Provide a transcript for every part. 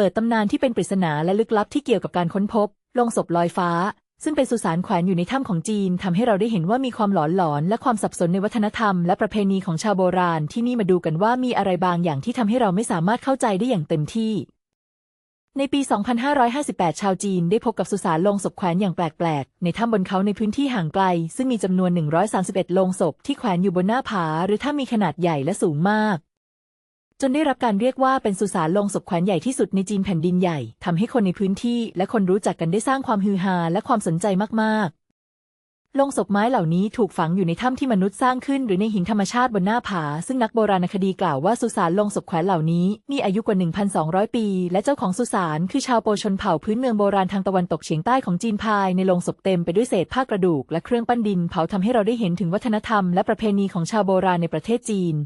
เปิดตำนานที่เป็นปริศนาและลึกลับที่เกี่ยวกับการค้นพบโลงศพลอยฟ้า ซึ่งเป็นสุสานแขวนอยู่ในถ้ำของจีนทำให้เราได้เห็นว่ามีความหลอนหลอนและความสับสนในวัฒนธรรมและประเพณีของชาวโบราณที่นี่มาดูกันว่ามีอะไรบางอย่างที่ทำให้เราไม่สามารถเข้าใจได้อย่างเต็มที่ ในปี 2558 ชาวจีนได้พบกับสุสานโลงศพแขวนอย่างแปลกๆ ในถ้ำบนเขาในพื้นที่ห่างไกล ซึ่งมีจำนวน 131 โลงศพที่แขวนอยู่บนหน้าผา หรือถ้ำมีขนาดใหญ่และสูงมาก จนได้รับการเรียกว่าเป็นสุสานลงศพแขวนใหญ่ที่สุดในจีนแผ่นดินใหญ่ทำให้คนในพื้นที่และคนรู้จักกันได้สร้างความฮือฮาและความสนใจมากๆลงศพไม้เหล่านี้ถูกฝังอยู่ในถ้ำที่มนุษย์สร้างขึ้น หรือในหินธรรมชาติบนหน้าผา ซึ่งนักโบราณคดีกล่าวว่าสุสานลงศพแขวนเหล่านี้ มีอายุกว่า 1,200 ปี และเจ้าของสุสานคือชาวโปชนเผ่าพื้นเมืองโบราณทางตะวันตกเฉียงใต้ของจีนภายในลงศพเต็มไปด้วยเศษผ้ากระดูกและเครื่องปั้นดินเผาทำให้เราได้เห็นถึงวัฒนธรรมและประเพณีของชาวโบราณในประเทศจีน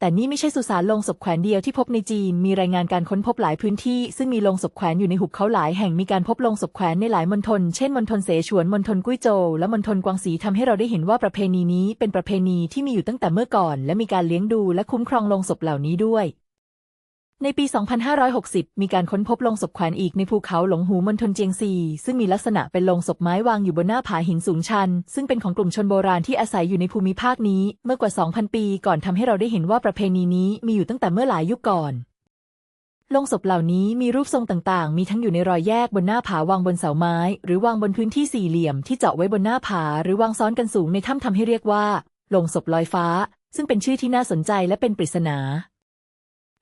แต่นี่ไม่ใช่สุสานลงศพแขวนเดียวที่พบในจีน มีรายงานการค้นพบหลายพื้นที่ซึ่งมีลงศพแขวนอยู่ในหุบเขาหลายแห่งมีการพบลงศพแขวนในหลายมณฑล เช่นมณฑลเสฉวน มณฑลกุ้ยโจว และมณฑลกวางสีทำให้เราได้เห็นว่าประเพณีนี้เป็นประเพณีที่มีอยู่ตั้งแต่เมื่อก่อน และมีการเลี้ยงดูและคุ้มครองลงศพเหล่านี้ด้วย ในปี 2560 มีการค้นพบโลงศพแขวนอีกในภูเขาหลงหูมณฑลเจียงซี ซึ่งมีลักษณะเป็นโลงศพไม้วางอยู่บนหน้าผาหินสูงชัน ซึ่งเป็นของกลุ่มชนโบราณที่อาศัยอยู่ในภูมิภาคนี้ เมื่อกว่า 2,000 ปีก่อนทำให้เราได้เห็นว่าประเพณีนี้มีอยู่ตั้งแต่เมื่อหลายยุคก่อนโลงศพเหล่านี้มีรูปทรงต่างๆ มีทั้งอยู่ในรอยแยกบนหน้าผาวางบนเสาไม้ หรือวางบนพื้นที่สี่เหลี่ยมที่เจาะไว้บนหน้าผา หรือวางซ้อนกันสูงในถ้ำทำให้เรียกว่าโลงศพลอยฟ้า ซึ่งเป็นชื่อที่น่าสนใจและเป็นปริศนา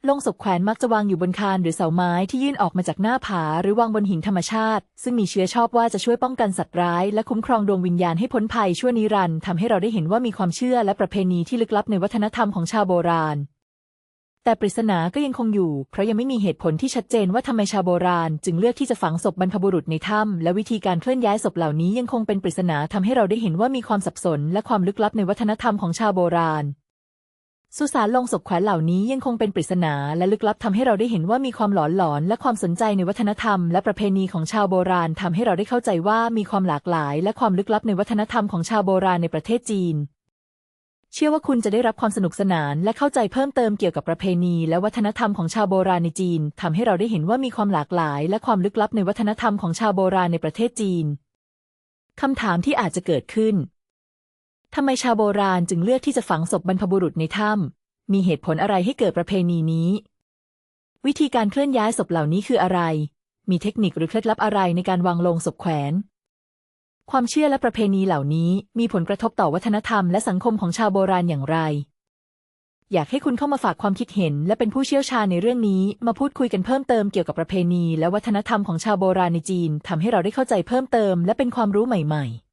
ลงศพแขวนมักจะวางอยู่บนคานหรือเสาไม้ที่ยื่นออกมาจากหน้าผาหรือวางบนหินธรรมชาติ ซึ่งมีเชื้อชอบว่าจะช่วยป้องกันสัตว์ร้าย และคุ้มครองดวงวิญญาณให้พ้นภัยชั่วนิรันดร์ทำให้เราได้เห็นว่ามีความเชื่อและประเพณีที่ลึกลับในวัฒนธรรมของชาวโบราณ แต่ปริศนาก็ยังคงอยู่ เพราะยังไม่มีเหตุผลที่ชัดเจนว่าทำไมชาวโบราณ จึงเลือกที่จะฝังศพบรรพบุรุษในถ้ำและวิธีการเคลื่อนย้ายศพเหล่านี้ยังคงเป็นปริศนาทำให้เราได้เห็นว่ามีความสับสน และความลึกลับในวัฒนธรรมของชาวโบราณ สุสานลงศพแขวนเหล่านี้ยังคงเป็นปริศนาและลึกลับทำให้เราได้เห็นว่ามีความหลอนหลอน และความสนใจในวัฒนธรรม และประเพณีของชาวโบราณทำให้เราได้เข้าใจว่ามีความหลากหลาย และความลึกลับในวัฒนธรรมของชาวโบราณในประเทศจีน เชื่อว่าคุณจะได้รับความสนุกสนาน และเข้าใจเพิ่มเติมเกี่ยวกับประเพณี และวัฒนธรรมของชาวโบราณในจีนทำให้เราได้เห็นว่ามีความหลากหลาย และความลึกลับในวัฒนธรรมของชาวโบราณในประเทศจีนคำถามที่อาจจะเกิดขึ้น ทำไมชาวโบราณจึงเลือกที่จะฝังศพบรรพบุรุษในถ้ำมีเหตุผลอะไรให้เกิดประเพณีนี้ วิธีการเคลื่อนย้ายศพเหล่านี้คืออะไร มีเทคนิคหรือเคล็ดลับอะไรในการวางโลงศพแขวน ความเชื่อและประเพณีเหล่านี้มีผลกระทบต่อวัฒนธรรมและสังคมของชาวโบราณอย่างไร อยากให้คุณเข้ามาฝากความคิดเห็น และเป็นผู้เชี่ยวชาญในเรื่องนี้ มาพูดคุยกันเพิ่มเติมเกี่ยวกับประเพณี และวัฒนธรรมของชาวโบราณในจีนทำให้เราได้เข้าใจเพิ่มเติม และเป็นความรู้ใหม่ ๆ